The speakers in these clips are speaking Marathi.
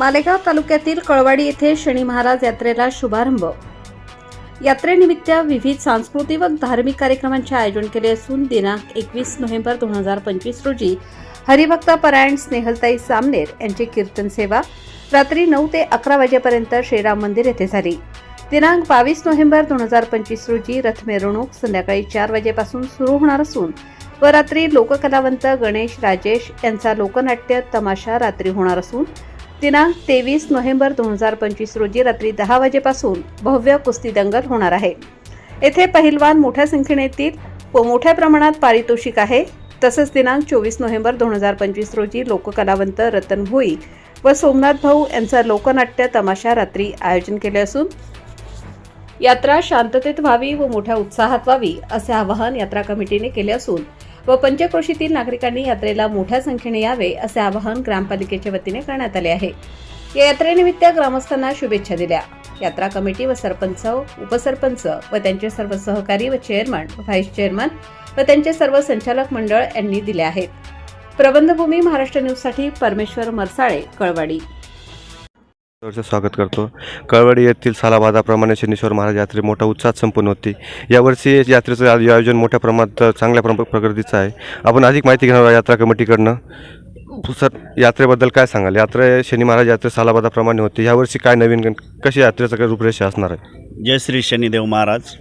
मालेगाव तालुक्यातील कळवाडी येथे शनी महाराज यात्रेला शुभारंभ. यात्रेनिमित्त विविध सांस्कृतिक व धार्मिक कार्यक्रमांचे आयोजन केले असून दिनांक एकवीस नोव्हेंबर दोन हजार पंचवीस रोजी हरिभक्त परायण स्नेहलताई सामनेर यांची कीर्तन सेवा रात्री नऊ ते अकरा वाजेपर्यंत श्रीराम मंदिर येथे झाली. दिनांक बावीस नोव्हेंबर दोन हजार पंचवीस रोजी रथ मिरवणूक संध्याकाळी चार वाजेपासून सुरू होणार असून व रात्री लोककलावंत गणेश राजेश यांचा लोकनाट्य तमाशा रात्री होणार असून दिनांक तेवीस नोव्हेंबर दोन हजार पंचवीस रोजी रात्री दहा वाजेपासून भव्य कुस्ती दंगल होणार आहे. येथे पहिलवान मोठ्या संख्येने येतील व मोठ्या प्रमाणात पारितोषिक आहे. तसंच दिनांक चोवीस नोव्हेंबर दोन हजार पंचवीस रोजी लोककलावंत रतन भोई व सोमनाथ भाऊ यांचा लोकनाट्य तमाशा रात्री आयोजन केले असून यात्रा शांततेत व्हावी व मोठ्या उत्साहात व्हावी असे आवाहन यात्रा कमिटीने केले असून व पंचक्रोशीतील नागरिकांनी यात्रेला मोठ्या संख्येने यावे असे आवाहन ग्रामपालिकेच्या वतीने करण्यात आले आहे. या यात्रेनिमित्त ग्रामस्थांना शुभेच्छा दिल्या. यात्रा कमिटी व सरपंच उपसरपंच व त्यांचे सर्व सहकारी व चेअरमन व्हाईस चेअरमन व त्यांचे सर्व संचालक मंडळ यांनी दिले आहेत. प्रबंधभूमी महाराष्ट्र न्यूजसाठी परमेश्वर मरसाळे कळवाडी. चं स्वागत करतो. कळवडी येथील सालाबादाप्रमाणे शनीश्वर महाराज यात्रे मोठा उत्साहात संपन्न होती. यावर्षी यात्रेचं आयोजन मोठ्या प्रमाणात चांगल्या प्रमा प्रगतीचं आहे. आपण अधिक माहिती घेणार यात्रा कमिटीकडनं. सर यात्रेबद्दल काय सांगाल? यात्रा शनी महाराज यात्रे सालाबादाप्रमाणे होती. यावर्षी काय नवीन कशी यात्रेचं काय रूपरेषा असणार आहे? जय श्री शनिदेव महाराज.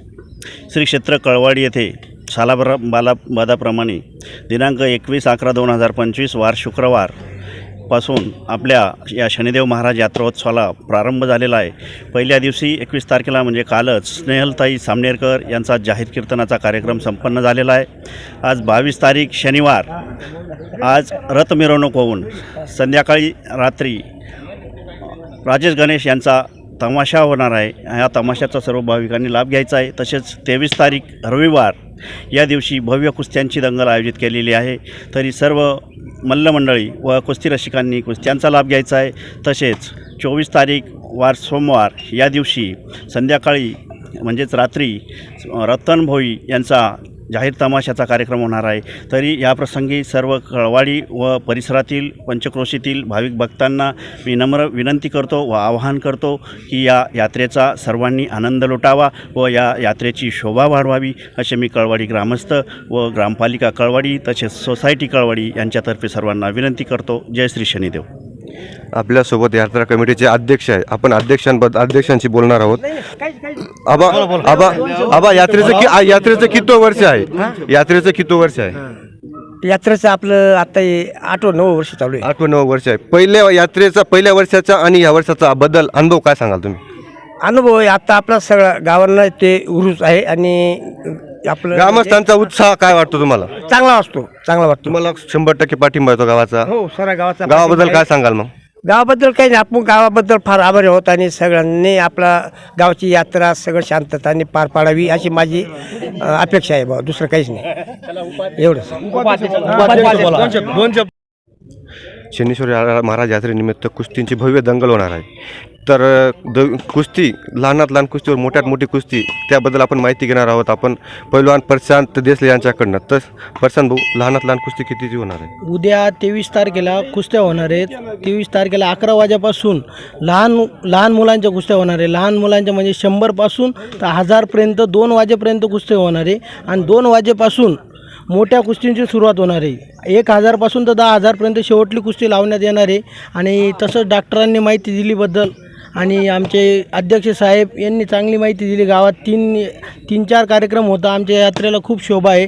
श्री क्षेत्र कळवाडी येथे सालाबरा बाला बादाप्रमाणे दिनांक एकवीस अकरा दोन हजार पंचवीस वार शुक्रवार पासून आपल्या या शनिदेव महाराज यात्रोत्सवाला प्रारंभ झालेला आहे. पहिल्या दिवशी एकवीस तारखेला म्हणजे कालच स्नेहलताई सामनेरकर यांचा जाहीर कीर्तनाचा कार्यक्रम संपन्न झालेला आहे. आज बावीस तारीख शनिवार. आज रथ मिरवणूक होऊन संध्याकाळी रात्री राजेश गणेश यांचा तमाशा होणार आहे. ह्या तमाशाचा सर्व भाविकांनी लाभ घ्यायचा आहे. तसेच तेवीस तारीख रविवार. या दिवशी भव्य कुस्त्यांची दंगल आयोजित केलेली आहे. तरी सर्व मल्लमंडळी व कुस्ती रसिकांनी कुस्त्यांचा लाभ घ्यायचा आहे. तसेच चोवीस तारीख वार सोमवार या दिवशी संध्याकाळी म्हणजेच रात्री रतन भोई यांचा जाहीर तमाशाचा कार्यक्रम होणार आहे. तरी याप्रसंगी सर्व कळवाडी व परिसरातील पंचक्रोशीतील भाविक भक्तांना मी नम्र विनंती करतो व आवाहन करतो की या यात्रेचा सर्वांनी आनंद लुटावा व या यात्रेची शोभा वाढवावी असे मी कळवाडी ग्रामस्थ व ग्रामपालिका कळवाडी तसेच सोसायटी कळवाडी यांच्यातर्फे सर्वांना विनंती करतो. जय श्री शनिदेव. आपल्यासोबत यात्रा कमिटीचे अध्यक्ष आहे. आपण अध्यक्षांबद्द अध्यक्षांशी बोलणार आहोत. आबा आबा आबा यात्रेचं कि आ- यात्रेचं किती वर्ष आहे? यात्रेचं किती वर्ष आहे? यात्रेचं आपलं आता हे आठवं नऊ वर्ष चालू आहे. आठवं नऊ वर्ष आहे. पहिल्या यात्रेचा पहिल्या वर्षाचा आणि या वर्षाचा बदल अनुभव काय सांगाल तुम्ही? अनुभव आहे. आता आपला सगळा गावांना ते उरूस आहे आणि आपलं ग्रामस्थांचा उत्साह काय वाटतो तुम्हाला? चांगला असतो चांगला वाटतो. तुम्हाला शंभर टक्के पाठिंबा येतो गावाचा? हो सगळ्या गावाचा गावाबद्दल काय सांगाल मग? गावाबद्दल काही नाही. आपण गावाबद्दल फार आभारी आहोत आणि सगळ्यांनी आपला गावची यात्रा सगळं शांतताने पार पाडावी अशी माझी अ, अपेक्षा आहे बा दुसरं काहीच नाही. एवढंच. शनीश्वर महाराज यात्रेनिमित्त कुस्तींची भव्य दंगल होणार आहे. तर द कुस्ती लहानात लहान कुस्तीवर मोठ्यात मोठी कुस्ती त्याबद्दल आपण माहिती घेणार आहोत. आपण पैलवान प्रशांत देसले यांच्याकडनं. तर प्रशांत भाऊ लहानात लहान कुस्ती कितीची होणार आहे? उद्या तेवीस तारखेला कुस्त्या होणार आहेत. तेवीस तारखेला अकरा वाजेपासून लहान लहान मुलांच्या कुस्त्या होणार आहे लहान मुलांच्या म्हणजे शंभरपासून तर हजारपर्यंत दोन वाजेपर्यंत कुस्त्या होणार आहे. आणि दोन वाजेपासून मोठ्या कुस्तींची सुरुवात होणार आहे. एक हजारपासून तर दहा हजारपर्यंत शेवटली कुस्ती लावण्यात येणार आहे. आणि तसंच डॉक्टरांनी माहिती दिलीबद्दल आणि आमचे अध्यक्ष साहेब यांनी चांगली माहिती दिली. गावात तीन तीन चार कार्यक्रम होता. आमच्या यात्रेला खूप शोभा आहे.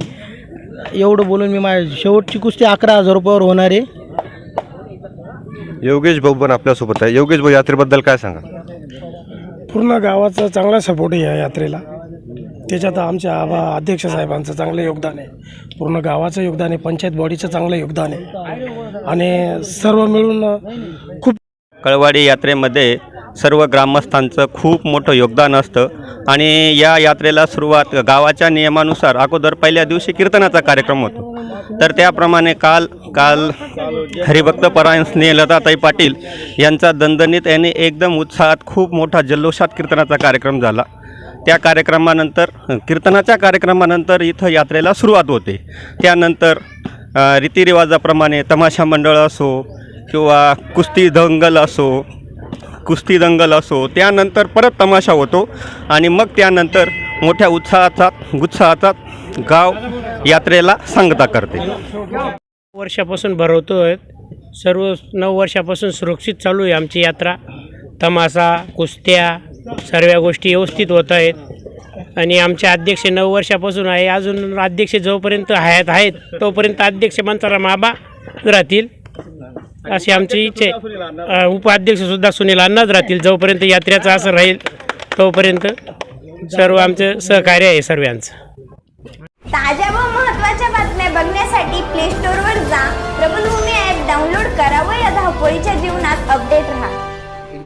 एवढं बोलून मी माझ्या शेवटची कुस्ती अकरा हजार रुपयावर होणार आहे. योगेश भाऊ पण आपल्यासोबत आहे. योगेश भाऊ यात्रेबद्दल काय सांगा? पूर्ण गावाचा चांगला सपोर्ट आहे या यात्रेला. त्याच्यात आमच्या आबा अध्यक्ष साहेबांचं चांगलं योगदान आहे. पूर्ण गावाचं योगदान आहे. पंचायत बॉडीचं चांगलं योगदान आहे. आणि सर्व मिळून खूप कळवाडी यात्रेमध्ये सर्व ग्रामस्थांचं खूप मोठं योगदान असतं. आणि या यात्रेला सुरुवात गावाच्या नियमानुसार अगोदर पहिल्या दिवशी कीर्तनाचा कार्यक्रम होतो. तर त्याप्रमाणे काल काल हरिभक्त परायण स्नेहलताताई पाटील यांचा दणदणीत यांनी एकदम उत्साहात खूप मोठा जल्लोषात कीर्तनाचा कार्यक्रम झाला. त्या कार्यक्रमानंतर कीर्तनाच्या कार्यक्रमानंतर इथं यात्रेला सुरुवात होते. त्यानंतर रीतिरिवाजाप्रमाणे तमाशा मंडळ असो किंवा कुस्ती दंगल असो कुस्ती दंगल असो त्यानंतर परत तमाशा होतो आणि मग त्यानंतर मोठ्या उत्साहाचा उत्साहाचा गाव यात्रेला सांगता करते. वर्षापासून भरवतो आहे सर्व नऊ वर्षापासून सुरक्षित चालू आहे आमची यात्रा. तमाशा कुस्त्या सर्व गोष्टी व्यवस्थित होत आहेत. आणि आमचे अध्यक्ष नऊ वर्षापासून आहे. अजून अध्यक्ष जोपर्यंत हयात आहेत तोपर्यंत अध्यक्ष मंत्रा माबा राहतील. अशी आमची इच्छा आहे. अ, उपाध्यक्षसुद्धा सुनील अण्णाच राहतील. जोपर्यंत यात्रेचं असं राहील तोपर्यंत सर्व आमचं सहकार्य आहे सर्वांचं. ताज्या व महत्त्वाच्या बातम्या बघण्यासाठी प्ले स्टोअरवर जा. प्रबलभूमी ॲप डाउनलोड करा व या धावपळीच्या जीवनात अपडेट राहा.